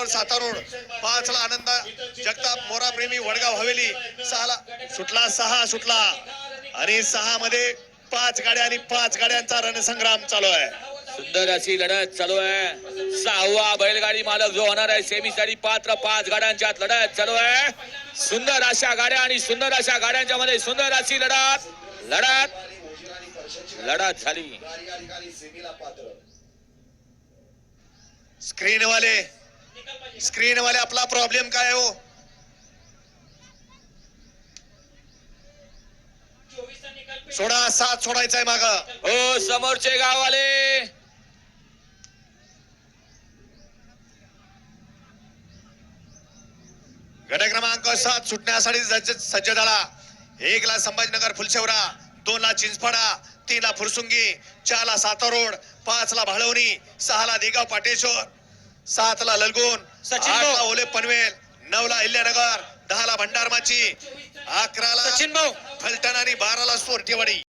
गडावर साता रोड पाच ला आनंद जगताप मोरा प्रेमी वडगाव हवेली. सहाला सुटला सहा सुटला. आणि सहा मध्ये पाच गाड्या आणि पाच गाड्यांचा रणसंग्राम चालू आहे. सुंदर अशी लढत चालू आहे. सहावा बैलगाडी मालक जो होणार आहे सेमी साठी पात्र पाच गाड्यांच्यात लढत चालू आहे. सुंदर अशा गाड्या आणि सुंदर अशा गाड्यांच्या मध्ये सुंदर अशी लढत लढत लढत झाली. स्क्रीन वाले स्क्रीन वाले आपला प्रॉब्लेम काय हो? सोडा सात सोडायचा आहे माग. हो समोरचे गाववाले. गट क्रमांक सात सुटण्यासाठी सज्ज झाला. एक ला संभाजीनगर फुलशेवरा दोन ला चिंचपाडा तीन ला फुरसुंगी. चार ला साता रोड पाच ला भाळवणी. सहा ला देगाव पाटेश्वर. सात ला ललगुण सचिन ओले पनवेल नऊ ला अहिल्यानगर दहा ला भंडारमाची अकरा ला सचिन भाऊ. फलटण आणि बारा ला सोरटेवाडी.